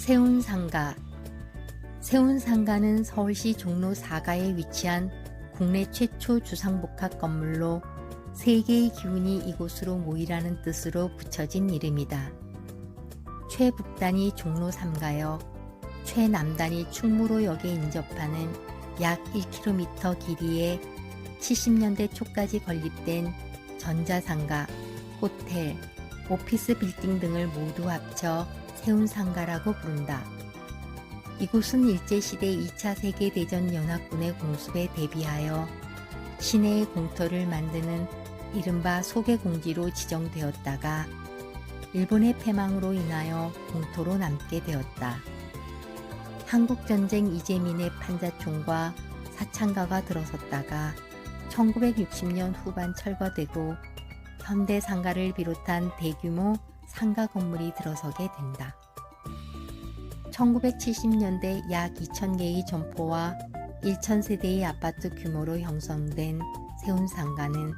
세운상가 세운상가는 서울시 종로 4가에 위치한 국내 최초 주상복합 건물로 세계의 기운이 이곳으로 모이라는 뜻으로 붙여진 이름이다. 최북단이 종로 3가역, 최남단이 충무로역에 인접하는 약 1km 길이에 70년대 초까지 건립된 전자상가, 호텔, 오피스 빌딩 등을 모두 합쳐 세운상가라고 부른다. 이곳은 일제시대 2차 세계대전 연합군의 공습에 대비하여 시내의 공터를 만드는 이른바 소개공지로 지정되었다가 일본의 패망으로 인하여 공터로 남게 되었다. 한국전쟁 이재민의 판자총과 사창가가 들어섰다가 1960년 후반 철거되고 현대 상가를 비롯한 대규모 상가 건물이 들어서게 된다. 1970년대 약 2,000개의 점포와 1,000세대의 아파트 규모로 형성된 세운 상가는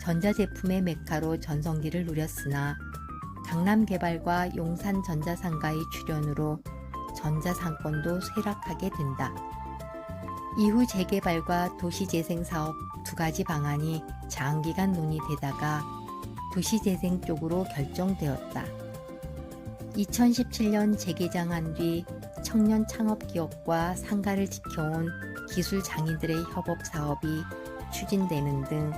전자제품의 메카로 전성기를 누렸으나 강남 개발과 용산 전자상가의 출현으로 전자상권도 쇠락하게 된다. 이후 재개발과 도시재생 사업 두 가지 방안이 장기간 논의되다가 도시재생 쪽으로 결정되었다. 2017년 재개장한 뒤 청년 창업 기업과 상가를 지켜온 기술 장인들의 협업 사업이 추진되는 등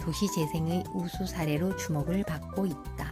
도시 재생의 우수 사례로 주목을 받고 있다.